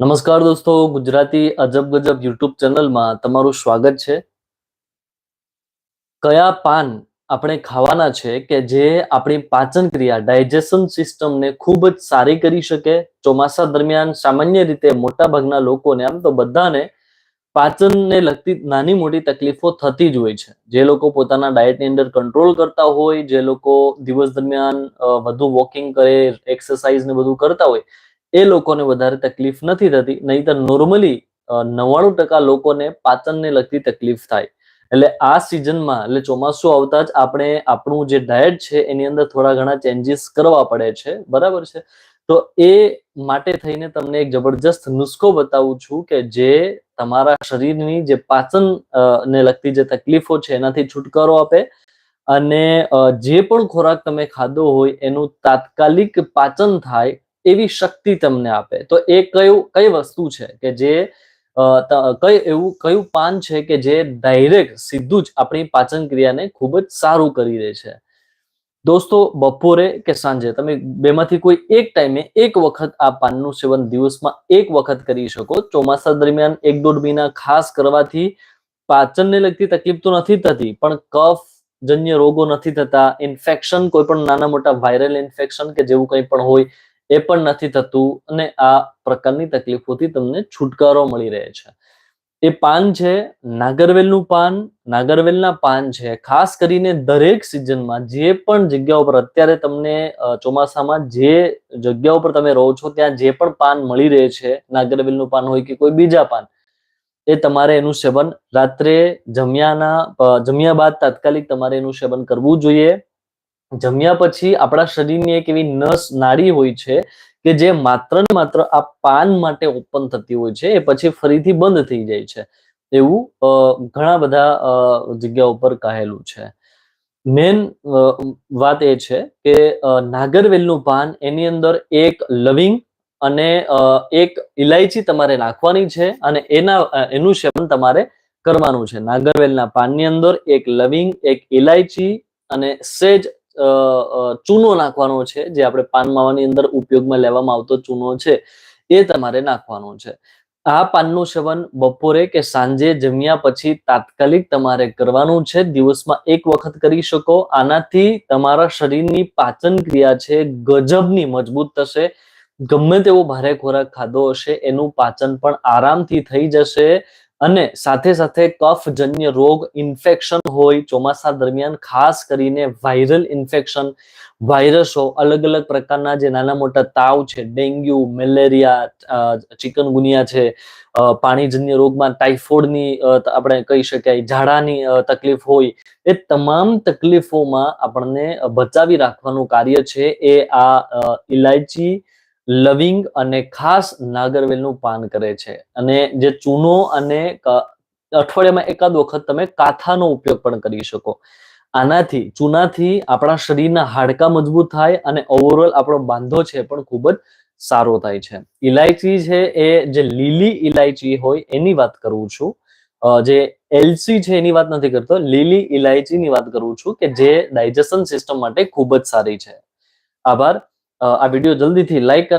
નમસ્કાર દોસ્તો, ગુજરાતી અજબ ગજબ યુટ્યુબ ચેનલમાં તમારું સ્વાગત છે. કયા પાન આપણે ખાવાના છે કે જે આપણી પાચન ક્રિયા ડાયજેશન સિસ્ટમને ખૂબ જ સારી કરી શકે? ચોમાસા દરમિયાન સામાન્ય રીતે મોટાભાગના લોકોને આમ તો બધાને પાચનને લગતી નાની મોટી તકલીફો થતી જ હોય છે. જે લોકો પોતાના ડાયટની અંદર કંટ્રોલ કરતા હોય, જે લોકો દિવસ દરમિયાન વધુ વોકિંગ કરે, એક્સરસાઇઝ ને બધું કરતા હોય એ લોકોને વધારે તકલીફ નથી થતી. નહીતર નોર્મલી નવ્વાણું ટકા લોકોને પાચનને લગતી તકલીફ થાય. એટલે આ સિઝનમાં એટલે ચોમાસું આવતા જ આપણે આપણું જે ડાયટ છે, એની અંદર થોડા ઘણા ચેન્જીસ કરવા પડે છે. બરાબર છે? તો એ માટે થઈને તમને એક જબરજસ્ત નુસ્ખો બતાવું છું કે જે તમારા શરીરની જે પાચન ને લગતી જે તકલીફો છે, એનાથી છુટકારો આપે. અને જે પણ ખોરાક તમે ખાધો હોય, એનું તાત્કાલિક પાચન થાય એવી શક્તિ તમને આપે. તો એ કયું, કઈ વસ્તુ છે કે જે કઈ એવું, કયું પાન છે કે જે ડાયરેક્ટ સીધું જ આપણી પાચન ક્રિયાને ખૂબ જ સારું કરી દે છે. દોસ્તો, બપોરે કે સાંજે તમે બેમાંથી કોઈ એક ટાઈમે એક વખત આ પાનનું સેવન દિવસમાં એક વખત કરી શકો. ચોમાસા દરમિયાન એક દોઢ મહિના ખાસ કરવાથી પાચનને લગતી તકલીફ તો નથી થતી, પણ કફ જન્ય રોગો નથી થતા ઇન્ફેક્શન કોઈ પણ નાના મોટા વાયરલ ઇન્ફેક્શન કે જેવું કંઈ પણ હોય એ પણ નથી થતું અને આ પ્રકારની તકલીફોથી તમને છુટકારો મળી રહે છે. એ પાન છે નાગરવેલનું પાન. નાગરવેલના પાન છે. ખાસ કરીને દરેક સિઝનમાં જે પણ જગ્યા ઉપર અત્યારે તમને ચોમાસામાં જે જગ્યા ઉપર તમે રહો છો, ત્યાં જે પણ પાન મળી રહે છે, નાગરવેલનું પાન હોય કે કોઈ બીજા પાન, એ તમારે એનું સેવન રાત્રે જમ્યાના જમ્યા બાદ તાત્કાલિક તમારે એનું સેવન કરવું જોઈએ. જમ્યા પછી આપણા શરીરની એક એવી નસ નાડી હોય છે કે જે માત્ર ને માત્ર આ પાન માટે ઓપન થતી હોય છે, એ પછી ફરીથી બંધ થઈ જાય છે. એવું ઘણા બધા જગ્યા ઉપર કહેલું છે. મેન વાત એ છે કે નાગરવેલનું પાન એની અંદર એક લવિંગ અને એક ઇલાયચી તમારે નાખવાની છે અને એના એનું સેવન તમારે કરવાનું છે. નાગરવેલના પાનની અંદર એક લવિંગ, એક ઇલાયચી અને સેજ ચૂનો નાખવાનો છે, જે આપણે પાન માવાની અંદર ઉપયોગમાં લેવામાં આવતો ચૂનો છે, એ તમારે નાખવાનો છે. આ પાનનું સેવન બપોરે કે સાંજે જમ્યા પછી તાત્કાલિક તમારે કરવાનું છે. દિવસમાં એક વખત કરી શકો. આનાથી તમારા શરીરની પાચન ક્રિયા છે, ગજબની મજબૂત થશે. ગમે તેવો ભારે ખોરાક ખાધો હશે, એનું પાચન પણ આરામથી થઈ જશે. અને સાથે સાથે કફજન્ય રોગ ઇન્ફેક્શન હોય ચોમાસા દરમિયાન, ખાસ કરીને વાયરલ ઇન્ફેક્શન વાયરસો અલગ અલગ પ્રકારના જે નાના મોટા તાવ છે, ડેન્ગ્યુ, મેલેરિયા ચિકનગુનિયા છે પાણીજન્ય રોગમાં ટાઇફોઇડની આપણે કહી શકાય, ઝાડાની તકલીફ હોય, એ તમામ તકલીફોમાં આપણને બચાવી રાખવાનું કાર્ય છે એ આ ઇલાયચી લવિંગ અને ખાસ નાગરવેલનું પાન કરે છે. અને જે ચૂનો અને અઠવાડિયામાં એકાદ વખત તમે કાથાનો ઉપયોગ પણ કરી શકો. આનાથી, ચૂનાથી આપણા શરીરના હાડકા મજબૂત થાય અને ઓવરઓલ આપણો બાંધો છે પણ ખૂબ જ સારો થાય છે. ઇલાયચી છે એ જે લીલી ઇલાયચી હોય એની વાત કરું છું. જે એલસી છે એની વાત નથી કરતો, લીલી ઇલાયચીની વાત કરું છું કે જે ડાયજેશન સિસ્ટમ માટે ખૂબ જ સારી છે. આભાર. આ વીડિયો જલ્દીથી લાઈક અને